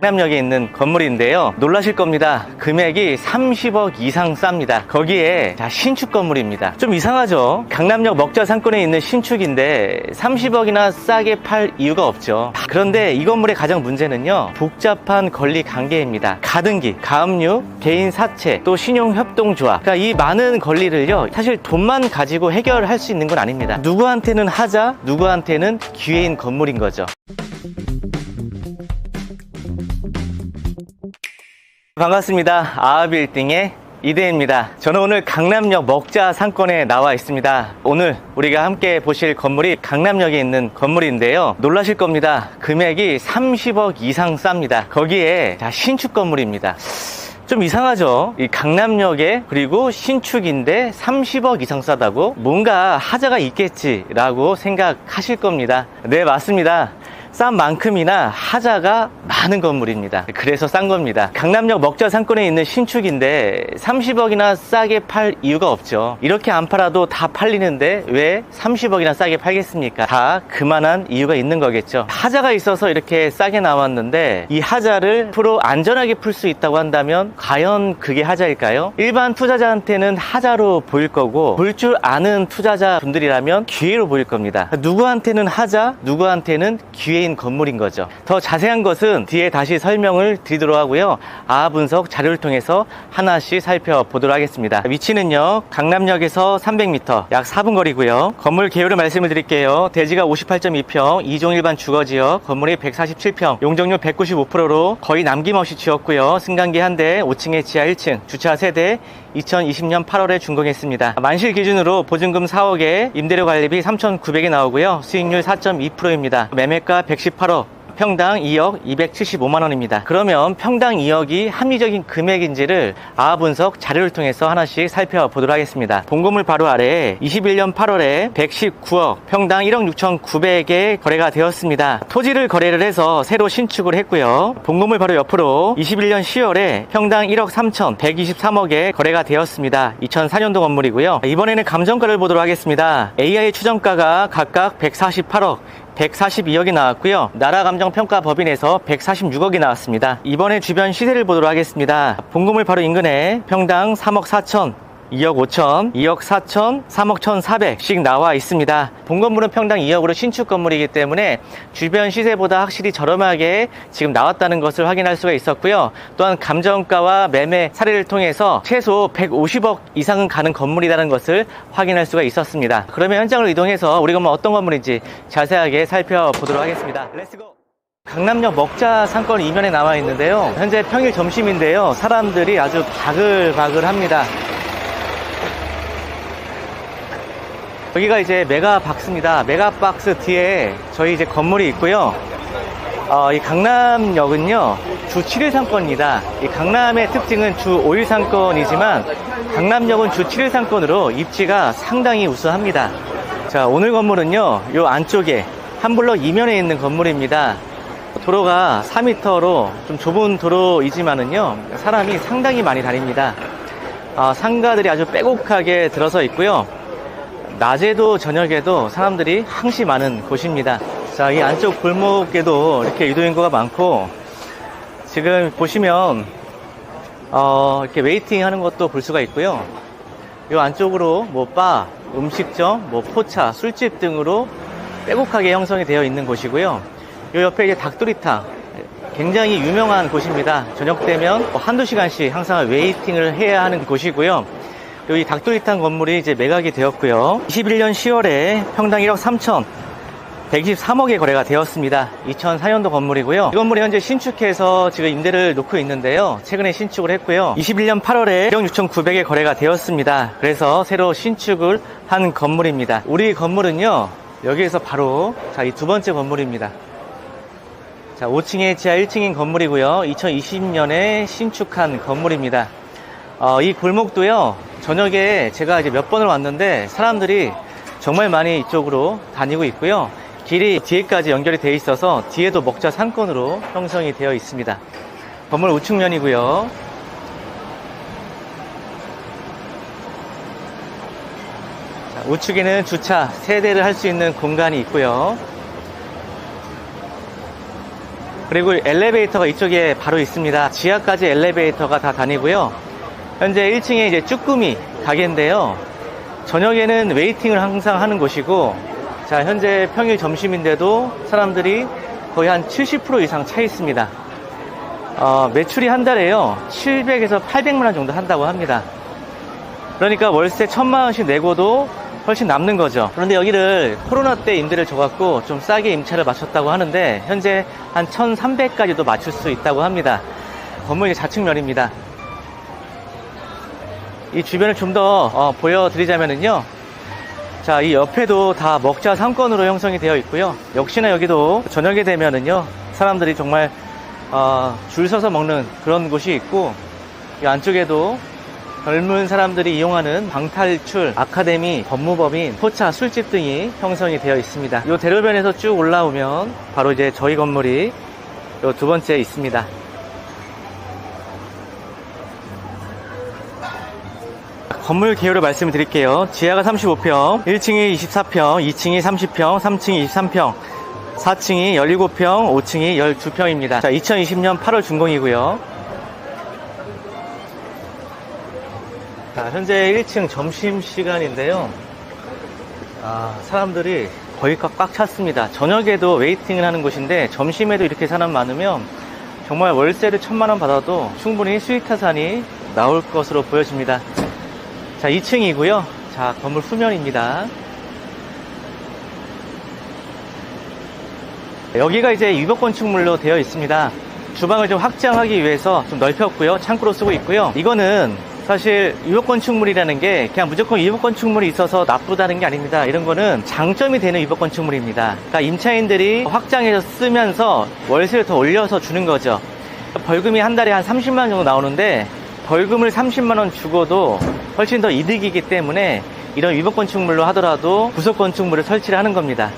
강남역에 있는 건물인데요. 놀라실 겁니다. 금액이 30억 이상 쌉니다. 거기에 자, 신축 건물입니다. 좀 이상하죠? 강남역 먹자 상권에 있는 신축인데 30억이나 싸게 팔 이유가 없죠. 그런데 이 건물의 가장 문제는요. 복잡한 권리 관계입니다. 가등기, 가압류, 개인 사채, 또 신용 협동 조합. 그러니까 이 많은 권리를요. 사실 돈만 가지고 해결할 수 있는 건 아닙니다. 누구한테는 하자, 누구한테는 기회인 건물인 거죠. 반갑습니다. 아하빌딩의 이대입니다. 저는 오늘 강남역 먹자 상권에 나와 있습니다. 오늘 우리가 함께 보실 건물이 강남역에 있는 건물인데요. 놀라실 겁니다. 금액이 30억 이상 쌉니다. 거기에 자, 신축 건물입니다. 좀 이상하죠? 이 강남역에 그리고 신축인데 30억 이상 싸다고? 뭔가 하자가 있겠지라고 생각하실 겁니다. 네, 맞습니다. 싼 만큼이나 하자가 많은 건물입니다. 그래서 싼 겁니다. 강남역 먹자 상권에 있는 신축인데 30억이나 싸게 팔 이유가 없죠. 이렇게 안 팔아도 다 팔리는데 왜 30억이나 싸게 팔겠습니까? 다 그만한 이유가 있는 거겠죠. 하자가 있어서 이렇게 싸게 나왔는데 이 하자를 프로 안전하게 풀 수 있다고 한다면 과연 그게 하자일까요? 일반 투자자한테는 하자로 보일 거고 볼 줄 아는 투자자 분들이라면 기회로 보일 겁니다. 누구한테는 하자, 누구한테는 기회 인 건물인 거죠. 더 자세한 것은 뒤에 다시 설명을 드리도록 하고요. 아하 분석 자료를 통해서 하나씩 살펴보도록 하겠습니다. 위치는요, 강남역에서 300m, 약 4분 거리고요. 건물 개요를 말씀을 드릴게요. 대지가 58.2평, 2종 일반 주거지역, 건물이 147평, 용적률 195%로 거의 남김없이 지었고요. 승강기 한 대, 5층에 지하 1층, 주차 세대, 2020년 8월에 준공했습니다. 만실 기준으로 보증금 4억에 임대료 관리비 3,900에 나오고요. 수익률 4.2%입니다. 매매가 118억. 평당 2억 275만 원입니다. 그러면 평당 2억이 합리적인 금액인지를 아하 분석 자료를 통해서 하나씩 살펴보도록 하겠습니다. 본건물 바로 아래에 21년 8월에 119억, 평당 1억 6,900에 거래가 되었습니다. 토지를 거래를 해서 새로 신축을 했고요. 본건물 바로 옆으로 21년 10월에 평당 1억 3천 123억에 거래가 되었습니다. 2004년도 건물이고요. 이번에는 감정가를 보도록 하겠습니다. AI 추정가가 각각 148억, 142억이 나왔고요. 나라감정평가법인에서 146억이 나왔습니다. 이번에 주변 시세를 보도록 하겠습니다. 본건물 바로 인근에 평당 3억 4천 2억 5천, 2억 4천, 3억 1,400씩 나와 있습니다. 본 건물은 평당 2억으로 신축 건물이기 때문에 주변 시세보다 확실히 저렴하게 지금 나왔다는 것을 확인할 수가 있었고요. 또한 감정가와 매매 사례를 통해서 최소 150억 이상은 가는 건물이라는 것을 확인할 수가 있었습니다. 그러면 현장을 이동해서 우리 건물 어떤 건물인지 자세하게 살펴보도록 하겠습니다. 렛츠고! 강남역 먹자 상권 이면에 나와 있는데요. 현재 평일 점심인데요. 사람들이 아주 바글바글 합니다. 여기가 이제 메가박스입니다. 메가박스 뒤에 저희 이제 건물이 있고요. 어, 이 강남역은요, 주 7일 상권입니다. 이 강남의 특징은 주 5일 상권이지만, 강남역은 주 7일 상권으로 입지가 상당히 우수합니다. 자, 오늘 건물은요, 요 안쪽에 한 블럭 이면에 있는 건물입니다. 도로가 4m로 좀 좁은 도로이지만은요, 사람이 상당히 많이 다닙니다. 아, 상가들이 아주 빼곡하게 들어서 있고요. 낮에도 저녁에도 사람들이 항시 많은 곳입니다. 자, 이 안쪽 골목에도 이렇게 유도인구가 많고, 지금 보시면, 어, 이렇게 웨이팅 하는 것도 볼 수가 있고요. 이 안쪽으로 뭐 바, 음식점, 뭐 포차, 술집 등으로 빼곡하게 형성이 되어 있는 곳이고요. 이 옆에 이제 닭도리탕. 굉장히 유명한 곳입니다. 저녁 되면 뭐 한두 시간씩 항상 웨이팅을 해야 하는 곳이고요. 여기 닭도리탕 건물이 이제 매각이 되었고요. 21년 10월에 평당 1억 3천 123억에 거래가 되었습니다. 2004년도 건물이고요. 이 건물이 현재 신축해서 지금 임대를 놓고 있는데요. 최근에 신축을 했고요. 21년 8월에 1억 6,900에 거래가 되었습니다. 그래서 새로 신축을 한 건물입니다. 우리 건물은요. 여기에서 바로 자, 이 두 번째 건물입니다. 자, 5층에 지하 1층인 건물이고요. 2020년에 신축한 건물입니다. 어, 이 골목도요, 저녁에 제가 이제 몇 번을 왔는데 사람들이 정말 많이 이쪽으로 다니고 있고요. 길이 뒤에까지 연결이 되어 있어서 뒤에도 먹자 상권으로 형성이 되어 있습니다. 건물 우측면이고요. 자, 우측에는 주차 세대를 할 수 있는 공간이 있고요. 그리고 엘리베이터가 이쪽에 바로 있습니다. 지하까지 엘리베이터가 다 다니고요. 현재 1층에 이제 쭈꾸미 가게인데요. 저녁에는 웨이팅을 항상 하는 곳이고, 자, 현재 평일 점심인데도 사람들이 거의 한 70% 이상 차 있습니다. 어, 매출이 한 달에요. 700에서 800만 원 정도 한다고 합니다. 그러니까 월세 1000만 원씩 내고도 훨씬 남는 거죠. 그런데 여기를 코로나 때 임대를 줘갖고 좀 싸게 임차를 맞췄다고 하는데 현재 한 1300까지도 맞출 수 있다고 합니다. 건물 이 좌측면입니다. 이 주변을 좀더 보여드리자면은요. 자, 이 옆에도 다 먹자 상권으로 형성이 되어 있고요. 역시나 여기도 저녁에 되면은요. 사람들이 정말 어, 줄 서서 먹는 그런 곳이 있고 이 안쪽에도 젊은 사람들이 이용하는 방탈출, 아카데미, 법무법인, 포차, 술집 등이 형성이 되어 있습니다. 이 대로변에서 쭉 올라오면 바로 이제 저희 건물이 요두 번째 있습니다. 건물 개요를 말씀을 드릴게요. 지하가 35평, 1층이 24평, 2층이 30평, 3층이 23평, 4층이 17평, 5층이 12평입니다. 자, 2020년 8월 준공이고요. 자, 현재 1층 점심 시간인데요. 아, 사람들이 거의 꽉, 꽉 찼습니다. 저녁에도 웨이팅을 하는 곳인데 점심에도 이렇게 사람 많으면 정말 월세를 천만 원 받아도 충분히 수익 타산이 나올 것으로 보여집니다. 자, 2층이고요. 자, 건물 후면입니다. 여기가 이제 유복 건축물로 되어 있습니다. 주방을 좀 확장하기 위해서 좀 넓혔고요. 창고로 쓰고 있고요. 이거는 사실 유복 건축물이라는 게 그냥 무조건 유복 건축물이 있어서 나쁘다는 게 아닙니다. 이런 거는 장점이 되는 유복 건축물입니다. 그러니까 임차인들이 확장해서 쓰면서 월세를 더 올려서 주는 거죠. 벌금이 한 달에 한 30만 원 정도 나오는데 벌금을 30만 원 주고도 훨씬 더 이득이기 때문에 이런 유복 건축물로 하더라도 구속 건축물을 설치를 하는 겁니다.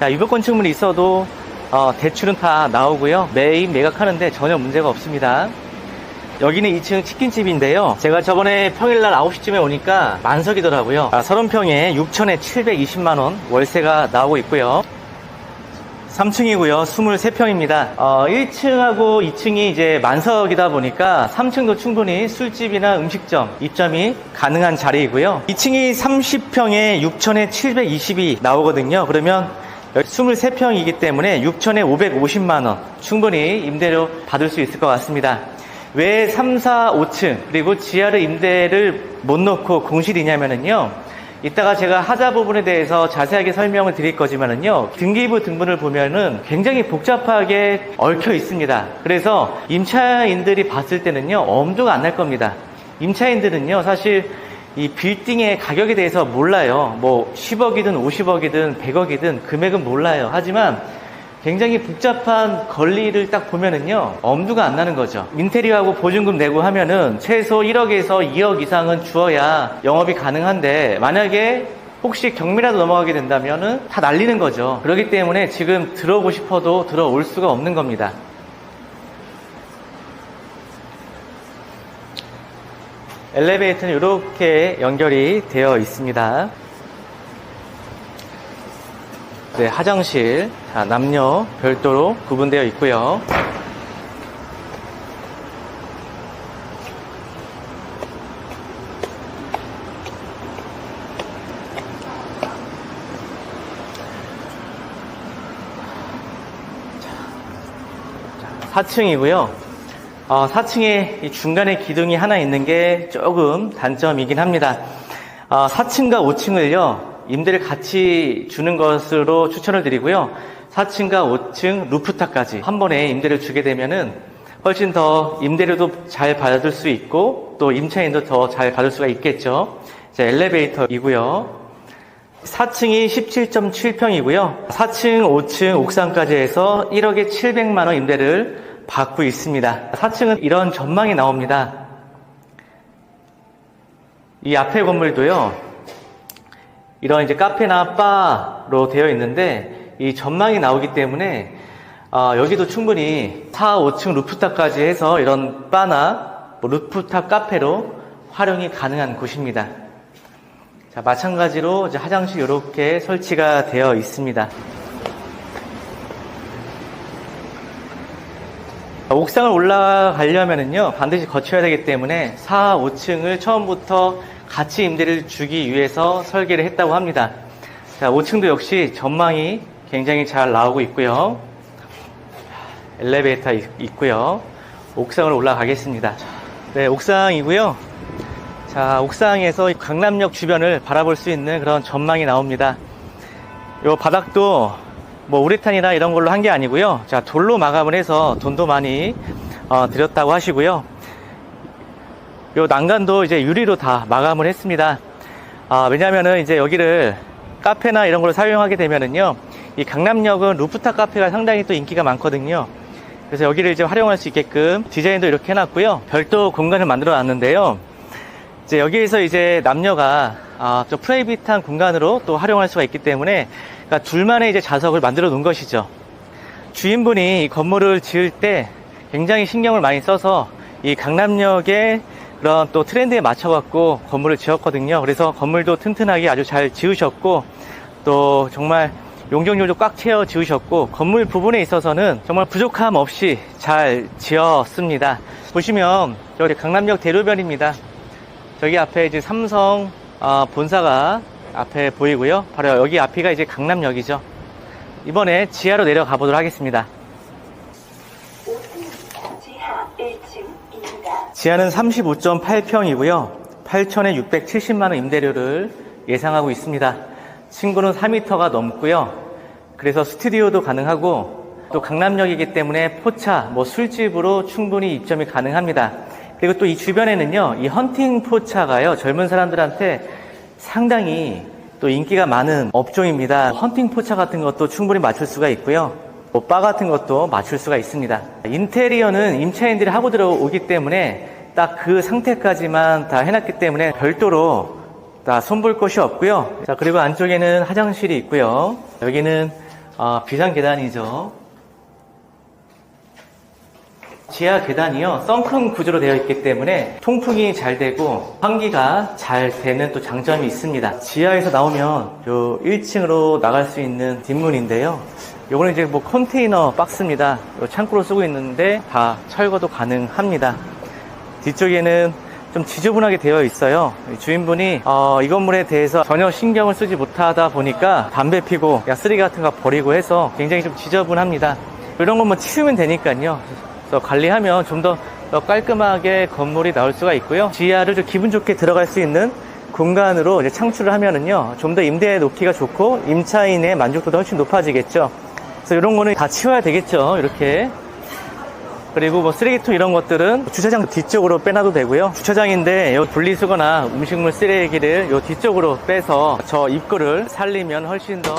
자, 유복 건축물이 있어도 어, 대출은 다 나오고요. 매입 매각하는데 전혀 문제가 없습니다. 여기는 2층 치킨집인데요. 제가 저번에 평일날 9시쯤에 오니까 만석이더라고요. 아, 30평에 6천에 720만원 월세가 나오고 있고요. 3층이고요. 23평입니다. 어, 1층하고 2층이 이제 만석이다 보니까 3층도 충분히 술집이나 음식점 입점이 가능한 자리이고요. 2층이 30평에 6천에 720이 나오거든요. 그러면 23평이기 때문에 6천에 550만원 충분히 임대료 받을 수 있을 것 같습니다. 왜 3, 4, 5층 그리고 지하를 임대를 못 넣고 공실이냐면은요. 이따가 제가 하자 부분에 대해서 자세하게 설명을 드릴 거지만은요. 등기부 등본을 보면은 굉장히 복잡하게 얽혀 있습니다. 그래서 임차인들이 봤을 때는요. 엄두가 안 날 겁니다. 임차인들은요. 사실 이 빌딩의 가격에 대해서 몰라요. 뭐 10억이든 50억이든 100억이든 금액은 몰라요. 하지만 굉장히 복잡한 권리를 딱 보면은요 엄두가 안 나는 거죠. 인테리어하고 보증금 내고 하면은 최소 1억에서 2억 이상은 주어야 영업이 가능한데 만약에 혹시 경미라도 넘어가게 된다면은 다 날리는 거죠. 그렇기 때문에 지금 들어오고 싶어도 들어올 수가 없는 겁니다. 엘리베이터는 이렇게 연결이 되어 있습니다 네, 화장실 자, 남녀 별도로 구분되어 있고요. 자, 4층이고요. 어, 4층에 중간에 기둥이 하나 있는 게 조금 단점이긴 합니다. 어, 4층과 5층을요. 임대를 같이 주는 것으로 추천을 드리고요. 4층과 5층 루프탑까지 한 번에 임대를 주게 되면은 훨씬 더 임대료도 잘 받을 수 있고 또 임차인도 더 잘 받을 수가 있겠죠. 자, 엘리베이터이고요. 4층이 17.7평이고요. 4층, 5층, 옥상까지 해서 1억에 700만 원 임대를 받고 있습니다. 4층은 이런 전망이 나옵니다. 이 앞에 건물도요. 이런 이제 카페나 바로 되어 있는데 이 전망이 나오기 때문에 어, 여기도 충분히 4, 5층 루프탑까지 해서 이런 바나 뭐 루프탑 카페로 활용이 가능한 곳입니다. 자, 마찬가지로 이제 화장실 이렇게 설치가 되어 있습니다. 옥상을 올라가려면은요 반드시 거쳐야 되기 때문에 4, 5층을 처음부터 같이 임대를 주기 위해서 설계를 했다고 합니다. 자, 5층도 역시 전망이 굉장히 잘 나오고 있고요. 엘리베이터 있- 있고요. 옥상으로 올라가겠습니다. 네, 옥상이고요. 자, 옥상에서 이 강남역 주변을 바라볼 수 있는 그런 전망이 나옵니다. 요 바닥도 뭐 우레탄이나 이런 걸로 한 게 아니고요. 자, 돌로 마감을 해서 돈도 많이 어, 들였다고 하시고요. 요 난간도 이제 유리로 다 마감을 했습니다. 아, 왜냐면은 이제 여기를 카페나 이런 걸로 사용하게 되면은요. 이 강남역은 루프탑 카페가 상당히 또 인기가 많거든요. 그래서 여기를 이제 활용할 수 있게끔 디자인도 이렇게 해놨고요. 별도 공간을 만들어 놨는데요. 이제 여기에서 이제 남녀가 아, 좀 프라이빗한 공간으로 또 활용할 수가 있기 때문에 그러니까 둘만의 이제 좌석을 만들어 놓은 것이죠. 주인분이 이 건물을 지을 때 굉장히 신경을 많이 써서 이 강남역의 그런 또 트렌드에 맞춰갖고 건물을 지었거든요. 그래서 건물도 튼튼하게 아주 잘 지으셨고 또 정말 용적률도 꽉 채워 지으셨고 건물 부분에 있어서는 정말 부족함 없이 잘 지었습니다. 보시면 여기 강남역 대로변입니다. 저기 앞에 이제 삼성 어, 본사가 앞에 보이고요. 바로 여기 앞이가 이제 강남역이죠. 이번에 지하로 내려가 보도록 하겠습니다. 지하 1층입니다. 지하는 35.8평이고요. 8천에 670만 원 임대료를 예상하고 있습니다. 층고는 4m가 넘고요. 그래서 스튜디오도 가능하고 또 강남역이기 때문에 포차, 뭐 술집으로 충분히 입점이 가능합니다. 그리고 또 이 주변에는요, 이 헌팅 포차가요, 젊은 사람들한테 상당히 또 인기가 많은 업종입니다. 헌팅 포차 같은 것도 충분히 맞출 수가 있고요. 뭐 바 같은 것도 맞출 수가 있습니다. 인테리어는 임차인들이 하고 들어오기 때문에 딱 그 상태까지만 다 해놨기 때문에 별도로 다 손볼 것이 없고요. 자 그리고 안쪽에는 화장실이 있고요. 여기는 어, 비상 계단이죠. 지하 계단이요 썬큰 구조로 되어 있기 때문에 통풍이 잘 되고 환기가 잘 되는 또 장점이 있습니다 지하에서 나오면 요 1층으로 나갈 수 있는 뒷문인데요 요거는 이제 뭐 컨테이너 박스입니다 요 창고로 쓰고 있는데 다 철거도 가능합니다 뒤쪽에는 좀 지저분하게 되어 있어요. 이 주인분이 어, 이 건물에 대해서 전혀 신경을 쓰지 못하다 보니까 담배 피고 야 쓰레기 같은 거 버리고 해서 굉장히 좀 지저분합니다. 이런 건뭐 치우면 되니까요. 그래서 관리하면 좀 더 깔끔하게 건물이 나올 수가 있고요. 지하를 좀 기분 좋게 들어갈 수 있는 공간으로 창출을 하면은요. 좀 더 임대 놓기가 좋고 임차인의 만족도도 훨씬 높아지겠죠. 그래서 이런 거는 다 치워야 되겠죠. 이렇게 그리고 뭐 쓰레기통 이런 것들은 주차장 뒤쪽으로 빼놔도 되고요. 주차장인데 요 분리수거나 음식물 쓰레기를 요 뒤쪽으로 빼서 저 입구를 살리면 훨씬 더.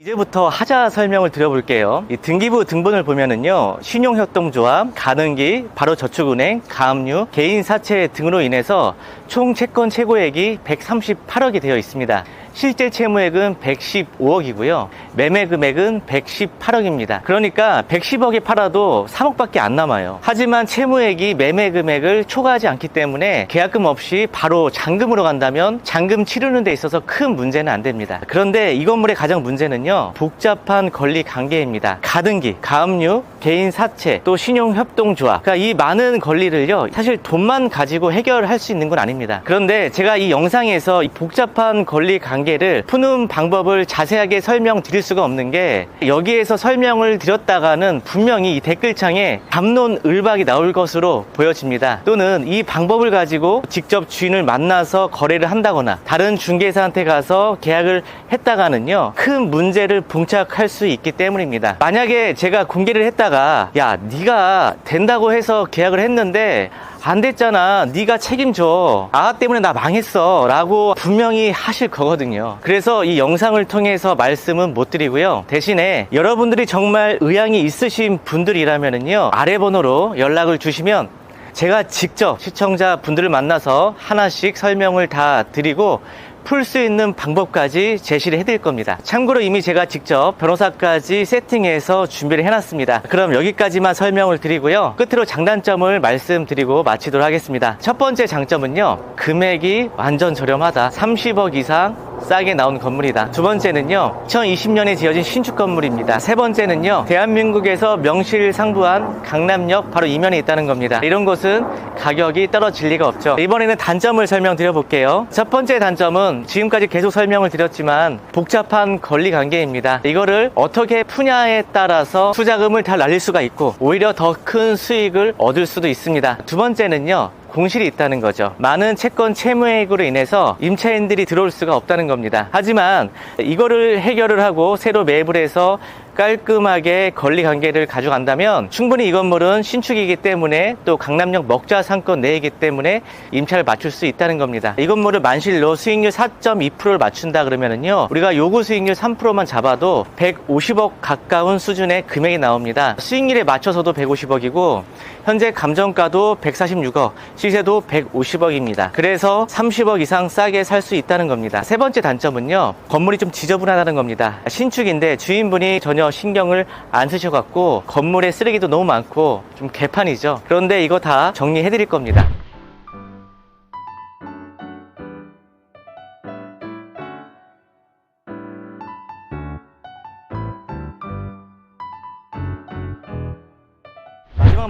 이제부터 하자 설명을 드려볼게요. 이 등기부 등본을 보면은요, 신용협동조합, 가능기, 바로저축은행, 가압류, 개인 사채 등으로 인해서 총 채권 최고액이 138억이 되어 있습니다. 실제 채무액은 115억이고요. 매매 금액은 118억입니다. 그러니까 110억에 팔아도 3억밖에 안 남아요. 하지만 채무액이 매매 금액을 초과하지 않기 때문에 계약금 없이 바로 잔금으로 간다면 잔금 치르는 데 있어서 큰 문제는 안 됩니다. 그런데 이 건물의 가장 문제는요. 복잡한 권리 관계입니다. 가등기, 가압류, 개인 사채, 또 신용협동조합. 그러니까 이 많은 권리를요. 사실 돈만 가지고 해결할 수 있는 건 아닙니다. 그런데 제가 이 영상에서 이 복잡한 권리 관계를 푸는 방법을 자세하게 설명드릴 수가 없는 게 여기에서 설명을 드렸다가는 분명히 이 댓글창에 담론 을박이 나올 것으로 보여집니다. 또는 이 방법을 가지고 직접 주인을 만나서 거래를 한다거나 다른 중개사한테 가서 계약을 했다가는요 큰 문제를 봉착할 수 있기 때문입니다. 만약에 제가 공개를 했다 가 야 네가 된다고 해서 계약을 했는데 안 됐잖아. 네가 책임져. 아 때문에 나 망했어. 라고 분명히 하실 거거든요. 그래서 이 영상을 통해서 말씀은 못 드리고요. 대신에 여러분들이 정말 의향이 있으신 분들이라면요. 아래 번호로 연락을 주시면 제가 직접 시청자 분들을 만나서 하나씩 설명을 다 드리고 풀 수 있는 방법까지 제시를 해드릴 겁니다. 참고로 이미 제가 직접 변호사까지 세팅해서 준비를 해놨습니다. 그럼 여기까지만 설명을 드리고요. 끝으로 장단점을 말씀드리고 마치도록 하겠습니다. 첫 번째 장점은요. 금액이 완전 저렴하다. 30억 이상 싸게 나온 건물이다. 두 번째는요, 2020년에 지어진 신축 건물입니다. 세 번째는요, 대한민국에서 명실상부한 강남역 바로 이면에 있다는 겁니다. 이런 곳은 가격이 떨어질 리가 없죠. 이번에는 단점을 설명드려 볼게요. 첫 번째 단점은 지금까지 계속 설명을 드렸지만 복잡한 권리 관계입니다. 이거를 어떻게 푸냐에 따라서 투자금을 다 날릴 수가 있고 오히려 더 큰 수익을 얻을 수도 있습니다. 두 번째는요. 공실이 있다는 거죠. 많은 채권 채무액으로 인해서 임차인들이 들어올 수가 없다는 겁니다. 하지만 이거를 해결을 하고 새로 매입을 해서 깔끔하게 권리 관계를 가져간다면 충분히 이 건물은 신축이기 때문에 또 강남역 먹자 상권 내이기 때문에 임차를 맞출 수 있다는 겁니다. 이 건물을 만실로 수익률 4.2%를 맞춘다 그러면은요 우리가 요구 수익률 3%만 잡아도 150억 가까운 수준의 금액이 나옵니다. 수익률에 맞춰서도 150억이고 현재 감정가도 146억, 시세도 150억입니다. 그래서 30억 이상 싸게 살 수 있다는 겁니다. 세 번째 단점은요 건물이 좀 지저분하다는 겁니다. 신축인데 주인분이 전혀 신경을 안 쓰셔갖고 건물에 쓰레기도 너무 많고 좀 개판이죠. 그런데 이거 다 정리해 드릴 겁니다.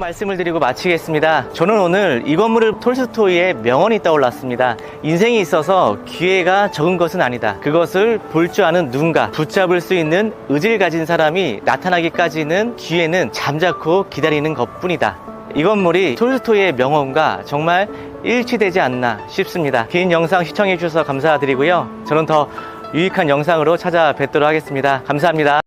말씀을 드리고 마치겠습니다. 저는 오늘 이 건물을 톨스토이의 명언이 떠올랐습니다. 인생이 있어서 기회가 적은 것은 아니다. 그것을 볼 줄 아는 누군가, 붙잡을 수 있는 의지를 가진 사람이 나타나기까지는 기회는 잠자코 기다리는 것 뿐이다. 이 건물이 톨스토이의 명언과 정말 일치되지 않나 싶습니다. 긴 영상 시청해 주셔서 감사드리고요. 저는 더 유익한 영상으로 찾아뵙도록 하겠습니다. 감사합니다.